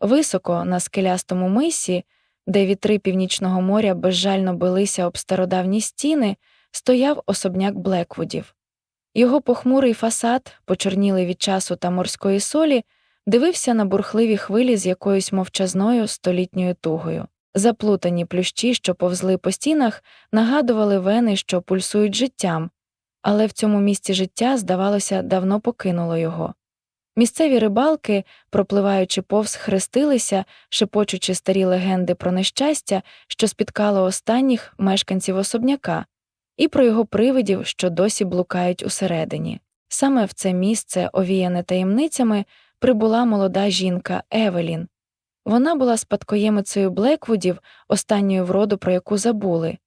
Високо на скелястому мисі, де вітри північного моря безжально билися об стародавні стіни, стояв особняк Блеквудів. Його похмурий фасад, почорнілий від часу та морської солі, дивився на бурхливі хвилі з якоюсь мовчазною столітньою тугою. Заплутані плющі, що повзли по стінах, нагадували вени, що пульсують життям, але в цьому місці життя, здавалося, давно покинуло його. Місцеві рибалки, пропливаючи повз, хрестилися, шепочучи старі легенди про нещастя, що спіткало останніх мешканців особняка, і про його привидів, що досі блукають усередині. Саме в це місце, овіяне таємницями, прибула молода жінка Евелін. Вона була спадкоємицею Блеквудів, останньою в роду, про яку забули.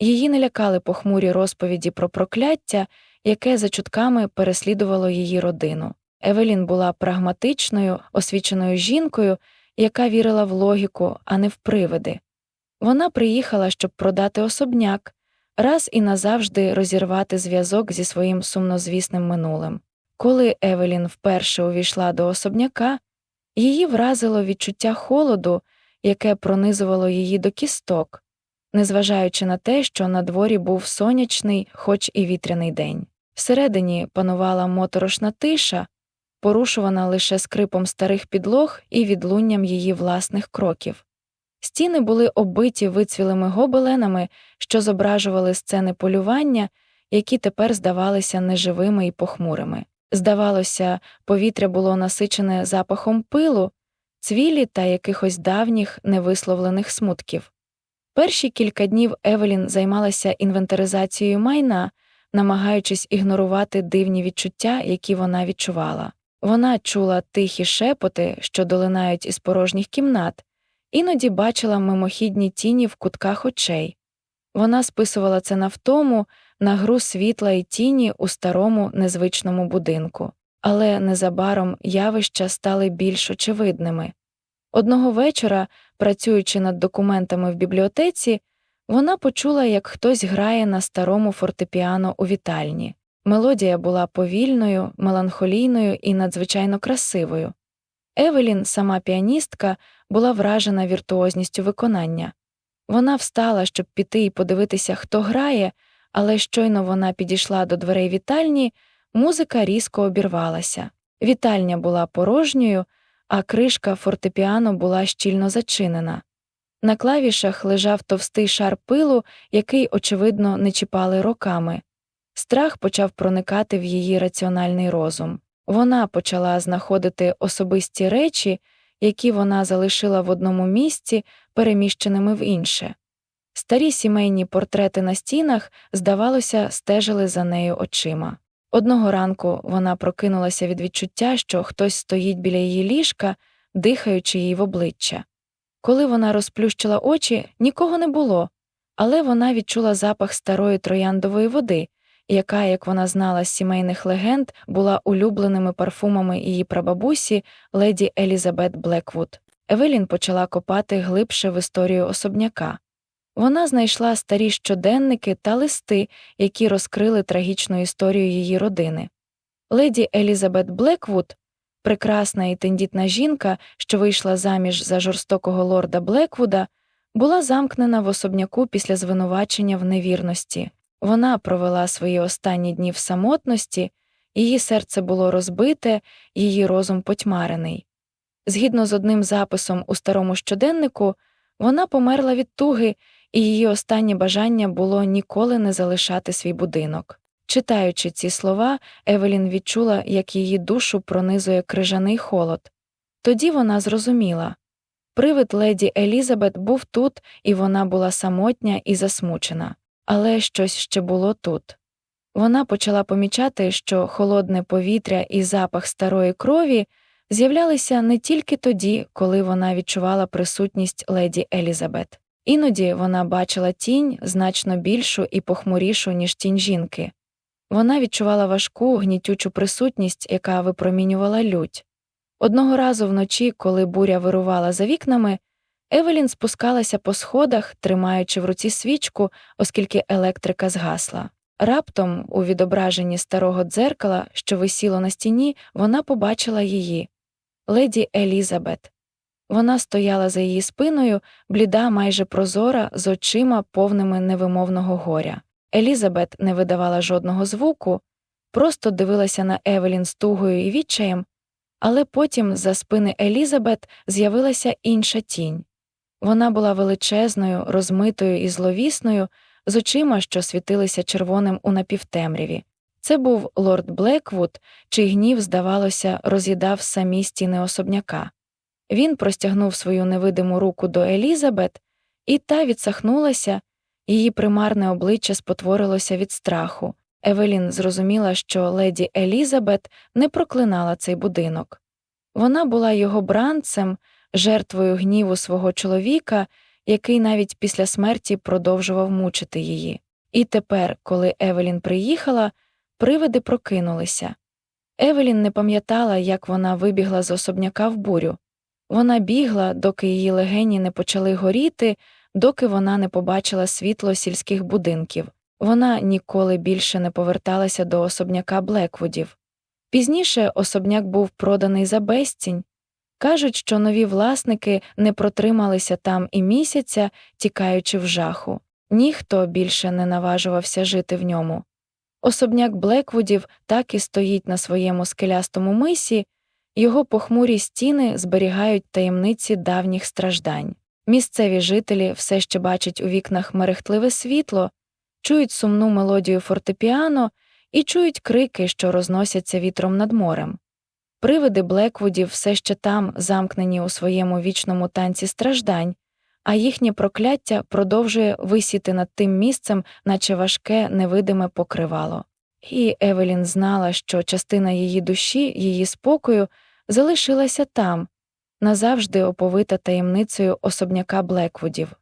Її не лякали похмурі розповіді про прокляття, яке за чутками переслідувало її родину. Евелін була прагматичною, освіченою жінкою, яка вірила в логіку, а не в привиди. Вона приїхала, щоб продати особняк, раз і назавжди розірвати зв'язок зі своїм сумнозвісним минулим. Коли Евелін вперше увійшла до особняка, її вразило відчуття холоду, яке пронизувало її до кісток, незважаючи на те, що на дворі був сонячний, хоч і вітряний день. Всередині панувала моторошна тиша, порушувана лише скрипом старих підлог і відлунням її власних кроків. Стіни були оббиті вицвілими гобеленами, що зображували сцени полювання, які тепер здавалися неживими і похмурими. Здавалося, повітря було насичене запахом пилу, цвілі та якихось давніх невисловлених смутків. Перші кілька днів Евелін займалася інвентаризацією майна, намагаючись ігнорувати дивні відчуття, які вона відчувала. Вона чула тихі шепоти, що долинають із порожніх кімнат, іноді бачила мимохідні тіні в кутках очей. Вона списувала це на втому, на гру світла і тіні у старому незвичному будинку, але незабаром явища стали більш очевидними. Одного вечора, працюючи над документами в бібліотеці, вона почула, як хтось грає на старому фортепіано у вітальні. Мелодія була повільною, меланхолійною і надзвичайно красивою. Евелін, сама піаністка, була вражена віртуозністю виконання. Вона встала, щоб піти і подивитися, хто грає, але щойно вона підійшла до дверей вітальні, музика різко обірвалася. Вітальня була порожньою, а кришка фортепіано була щільно зачинена. На клавішах лежав товстий шар пилу, який, очевидно, не чіпали роками. Страх почав проникати в її раціональний розум. Вона почала знаходити особисті речі, які вона залишила в одному місці, переміщеними в інше. Старі сімейні портрети на стінах, здавалося, стежили за нею очима. Одного ранку вона прокинулася від відчуття, що хтось стоїть біля її ліжка, дихаючи їй в обличчя. Коли вона розплющила очі, нікого не було, але вона відчула запах старої трояндової води, яка, як вона знала з сімейних легенд, була улюбленими парфумами її прабабусі леді Елізабет Блеквуд. Евелін почала копати глибше в історію особняка. Вона знайшла старі щоденники та листи, які розкрили трагічну історію її родини. Леді Елізабет Блеквуд, прекрасна і тендітна жінка, що вийшла заміж за жорстокого лорда Блеквуда, була замкнена в особняку після звинувачення в невірності. Вона провела свої останні дні в самотності, її серце було розбите, її розум потьмарений. Згідно з одним записом у старому щоденнику, вона померла від туги, і її останнє бажання було ніколи не залишати свій будинок. Читаючи ці слова, Евелін відчула, як її душу пронизує крижаний холод. Тоді вона зрозуміла привид леді Елізабет був тут, і вона була самотня і засмучена, але щось ще було тут. Вона почала помічати, що холодне повітря і запах старої крові з'являлися не тільки тоді, коли вона відчувала присутність леді Елізабет. Іноді вона бачила тінь значно більшу і похмурішу, ніж тінь жінки. Вона відчувала важку, гнітючу присутність, яка випромінювала лють. Одного разу вночі, коли буря вирувала за вікнами, Евелін спускалася по сходах, тримаючи в руці свічку, оскільки електрика згасла. Раптом, у відображенні старого дзеркала, що висіло на стіні, вона побачила її леді Елізабет. Вона стояла за її спиною, бліда, майже прозора, з очима, повними невимовного горя. Елізабет не видавала жодного звуку, просто дивилася на Евелін з тугою і відчаєм, але потім за спини Елізабет з'явилася інша тінь. Вона була величезною, розмитою і зловісною, з очима, що світилися червоним у напівтемряві. Це був лорд Блеквуд, чий гнів, здавалося, роз'їдав самі стіни особняка. Він простягнув свою невидиму руку до Елізабет, і та відсахнулася, її примарне обличчя спотворилося від страху. Евелін зрозуміла, що леді Елізабет не проклинала цей будинок. Вона була його бранцем, жертвою гніву свого чоловіка, який навіть після смерті продовжував мучити її. І тепер, коли Евелін приїхала, привиди прокинулися. Евелін не пам'ятала, як вона вибігла з особняка в бурю. Вона бігла, доки її легені не почали горіти, доки вона не побачила світло сільських будинків. Вона ніколи більше не поверталася до особняка Блеквудів. Пізніше особняк був проданий за безцінь. Кажуть, що нові власники не протрималися там і місяця, тікаючи в жаху. Ніхто більше не наважувався жити в ньому. Особняк Блеквудів так і стоїть на своєму скелястому мисі, його похмурі стіни зберігають таємниці давніх страждань. Місцеві жителі все ще бачать у вікнах мерехтливе світло, чують сумну мелодію фортепіано і чують крики, що розносяться вітром над морем. Привиди Блеквудів все ще там, замкнені у своєму вічному танці страждань, а їхнє прокляття продовжує висіти над тим місцем, наче важке невидиме покривало. І Евелін знала, що частина її душі, її спокою залишилася там, назавжди оповита таємницею особняка Блеквудів.